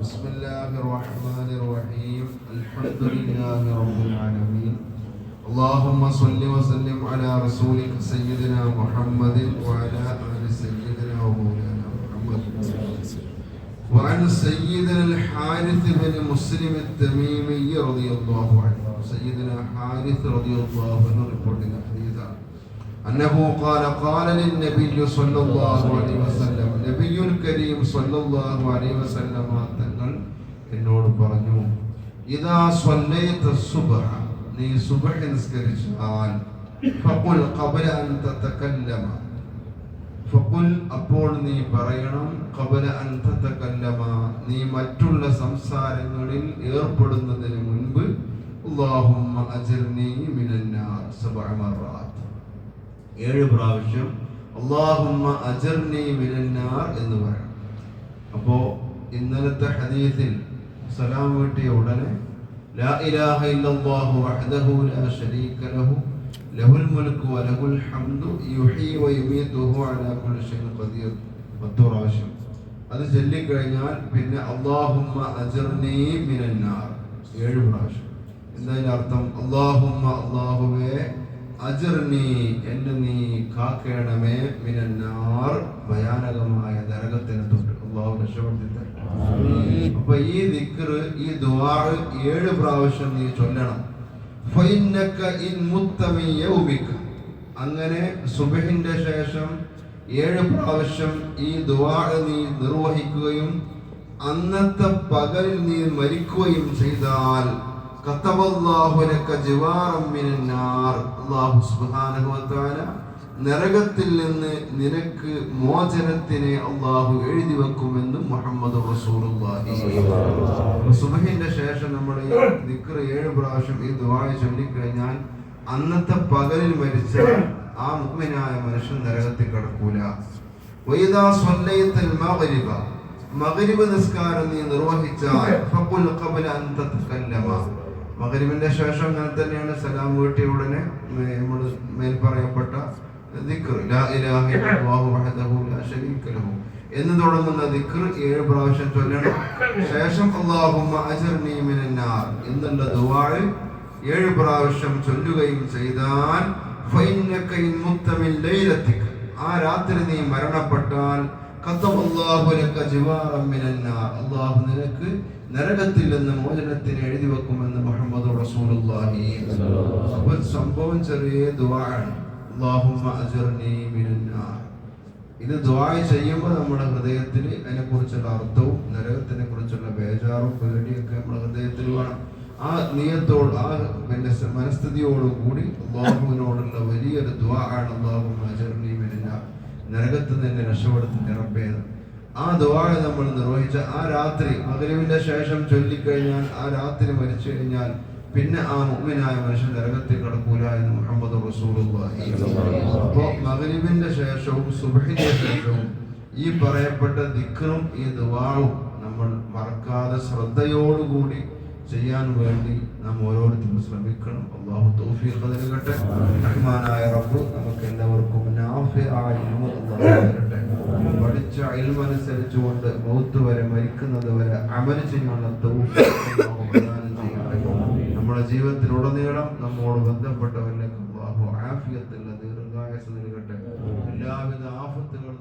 بسم الله الرحمن الرحيم. الحمد لله رب العالمين. اللهم صل وسلم على رسولك سيدنا محمد وعلى آل سيدنا ومولانا محمد. وعن سيدنا الحارث بن مسلم التميمي رضي الله عنه. سيدنا حارث رضي الله عنه reporting حديثا أنه قال قال للنبي صلى الله عليه وسلم نبي الكريم صلى الله عليه وسلم തങ്ങൾ എന്നോട് പറഞ്ഞു ഇതാ സ്വല്ലൈത സുബ്ഹ നീ സുബ്ഹ് നിസ്കരിച്ചാൽ ഫഖുൽ ഖബല അൻ തതകല്ലമ ഫഖുൽ അപ്പോൾ നീ പറയണം ഖബല അൻ തതകല്ലമ നീ മറ്റുള്ള സംസാരങ്ങളിൽ ഏർപ്പെടുന്നതിന് മുൻപ് അല്ലാഹുമ്മ അജിർനി മിനന്നാർ സബഅ മറാത്ത് ഏഴ് പ്രാവശ്യം അള്ളാഹുമ്മ അജർനി മിനന്നാർ എന്ന് പറയണം. അപ്പോ ഇന്നലത്തെ ഹദീസിൽ സലാം വീട്ടിയ ഉടനെ ലാ ഇലാഹ ഇല്ലല്ലാഹു വഹ്ദഹു ലാ ശരീക ലഹു ലഹുൽ മുൽക്കു വലഹുൽ ഹംദു യുഹീ വയുമീതുഹു അലാ കുല്ലി ഷൈഇൻ ഖദീർ. പത്ത് പ്രാവശ്യം. അത് ചൊല്ലിക്കഴിഞ്ഞാൽ പിന്നെ അള്ളാഹുമ്മ അജർനി മിനന്നാർ. ഏഴ് പ്രാവശ്യം. എന്താ അർത്ഥം? അള്ളാഹുമ്മ അള്ളാഹുവേ അജർനി എന്നെ നീ കാക്കേണമേ മിനന്നാർ ഭയാനകമായ നരകത്തിന് തൊട്ട്. അള്ളാഹു രക്ഷപ്പെടുത്തി തരട്ടെ. അപ്പൊ ഈ ദിക്ർ ഈ ദുആ ഏഴ് പ്രാവശ്യം നീ ചൊല്ലണം. ഫൈന്നക ഇൻ മുത്തമി യൗമിക. അങ്ങനെ സുബഹിന്റെ ശേഷം ഏഴ് പ്രാവശ്യം ഈ ദുആ നീ നിർവഹിക്കുകയും അന്നത്തെ പകലിൽ നീ മരിക്കുകയും ചെയ്താൽ നരകത്തിൽ നിന്ന് നിനക്ക് മോചനത്തിനെ അള്ളാഹു എഴുതി വെക്കുമെന്നും മുഹമ്മദ് സുബഹിന്റെ ശേഷം നമ്മൾ ദിക്ർ ഏഴ് പ്രാവശ്യം ഈ ദുബായ ചൊല്ലിക്കഴിഞ്ഞാൽ അന്നത്തെ പകലിൽ മരിച്ച ആ മുഅ്മിനായ മനുഷ്യൻ നരകത്തിൽ കിടക്കൂല. മഗ്രിബ്. നിസ്കാരം നീ നിർവഹിച്ചാൽ മഗ്രിബിന്റെ ശേഷം അങ്ങനെ തന്നെയാണ് സലാം വീട്ടിയ ഉടനെ നമ്മൾ മേൽ പറയപ്പെട്ട എന്ന് തുടങ്ങുന്ന ദിക്ർ ഏഴ് പ്രാവശ്യം ചൊല്ലണം. ശേഷം എന്നുള്ള ദുവാഴ് ഏഴ് പ്രാവശ്യം ചൊല്ലുകയും ചെയ്താൽ ആ രാത്രി നീ മരണപ്പെട്ടാൽ അല്ലാഹു നിനക്ക് നരകത്തിൽ നിന്ന് മോചനത്തിന് എഴുതി വെക്കുമെന്ന് മുഹമ്മദ് റസൂലുള്ളാഹി അപ്പോൾ സംഭവം ചെറിയ ദുആണ് അല്ലാഹുമ്മ അജ്ർനി മിനന്നാർ. ഇത് ദുആ ചെയ്യുമ്പോൾ നമ്മുടെ ഹൃദയത്തിൽ അതിനെക്കുറിച്ചുള്ള അർത്ഥവും നരകത്തിനെ കുറിച്ചുള്ള ബേജാറും പേടിയൊക്കെ നമ്മുടെ ഹൃദയത്തിൽ വേണം. ആ നിയത്തോട് ആ പിന്നെ മനസ്ഥിതിയോടുകൂടി മനസ്ഥിതിയോടും അള്ളാഹുവിനോടുള്ള വലിയൊരു ദുആ ആണ് അള്ളാഹു അജർനി മിനന്നാർ. നരകത്തിൽ നിന്ന് രക്ഷപ്പെടുത്തി നിറപ്പേത് ആ ദുആ നമ്മൾ നിർവഹിച്ച ആ രാത്രി മകരവിന്റെ ശേഷം ചൊല്ലിക്കഴിഞ്ഞാൽ ആ രാത്രി മരിച്ചു കഴിഞ്ഞാൽ പിന്നെ ആ മുഅ്മിനായ മനുഷ്യൻ നരകത്തിൽ കടക്കൂല എന്ന് മുഹമ്മദ് റസൂലുള്ളാഹി അപ്പോ മകരിവിന്റെ ശേഷവും സുബഹിന്റെ ശേഷവും ഈ പറയപ്പെട്ട ദിക്കറും ഈ ദുആവും നമ്മൾ മറക്കാതെ ശ്രദ്ധയോടുകൂടി ചെയ്യാൻ വേണ്ടി നാം ഓരോരുത്തരും ശ്രമിക്കണം. അള്ളാഹു തൗഫീഖ് നൽകട്ടെ. റഹ്മാനായ റബ്ബ് നമുക്ക് എല്ലാവർക്കും നാഫിആയ ഇൽമ പഠിച്ച ഇൽമനുസരിച്ചുകൊണ്ട് മൗത്ത് വരെ മരിക്കുന്നത് വരെ അമൽ ചെയ്യാനുള്ള നമ്മുടെ ജീവിതത്തിലുടനീളം നമ്മോട് ബന്ധപ്പെട്ടവരിലേക്ക് അള്ളാഹു ആഫിയത്തുള്ള ദീർഘായസ് നൽകട്ടെ. എല്ലാവിധ ആഫത്തുകളും